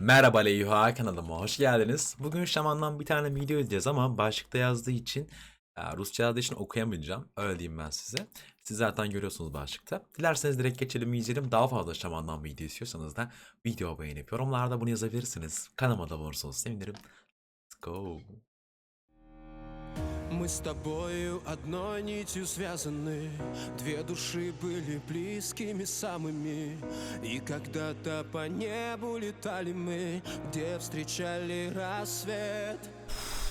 Merhaba Leyha kanalıma hoş geldiniz. Bugün Şaman'dan bir tane video edeceğiz ama başlıkta yazdığı için e, Rusça yazdığı için okuyamayacağım. Öyle diyeyim ben size. Siz zaten görüyorsunuz başlıkta. Dilerseniz direkt geçelim izleyelim. Daha fazla Şaman'dan video istiyorsanız da video beğenip yorumlarda bunu yazabilirsiniz. Kanalıma da olursanız sevinirim. Let's go. Мы с тобою одной нитью связаны Две души были близкими самыми И когда-то по небу летали мы Где встречали рассвет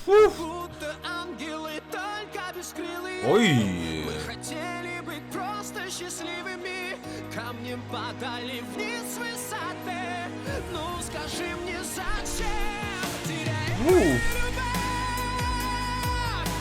Уф. Будто ангелы только без крылы Ой. Мы хотели быть просто счастливыми Камнем падали вниз с высоты Ну скажи мне зачем терять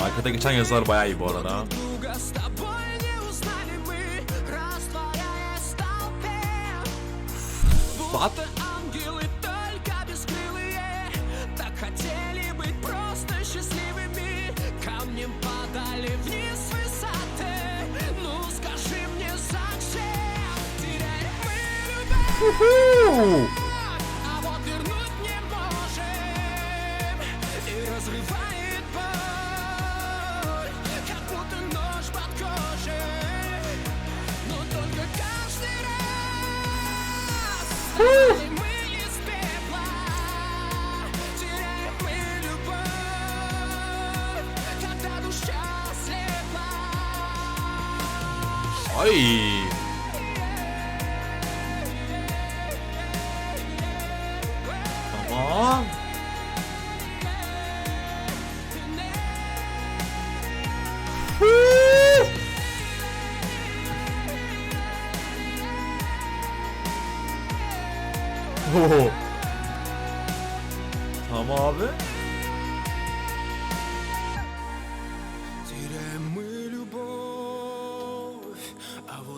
Arkadaki geçen yazılar bayağı iyi bu arada. What? Uhul! Ay. Tamam. Oho. Tamam abi.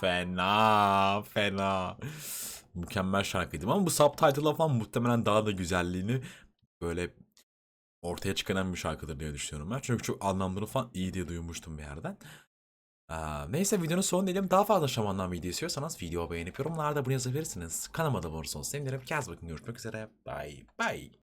fena fena. Mükemmel şarkıydı ama bu subtitle falan muhtemelen daha da güzelliğini böyle ortaya çıkaran bir şarkıdır diye düşünüyorum ben. Çünkü çok anlamları falan iyi diye duymuştum bir yerden. Ee, neyse videonun sonu diyelim. Daha fazla şamandan video istiyorsanız video beğenip yorumlarda bunu yazabilirsiniz. Kanalıma da olursa olsun. Bir Kez bakın görüşmek üzere. Bye bye.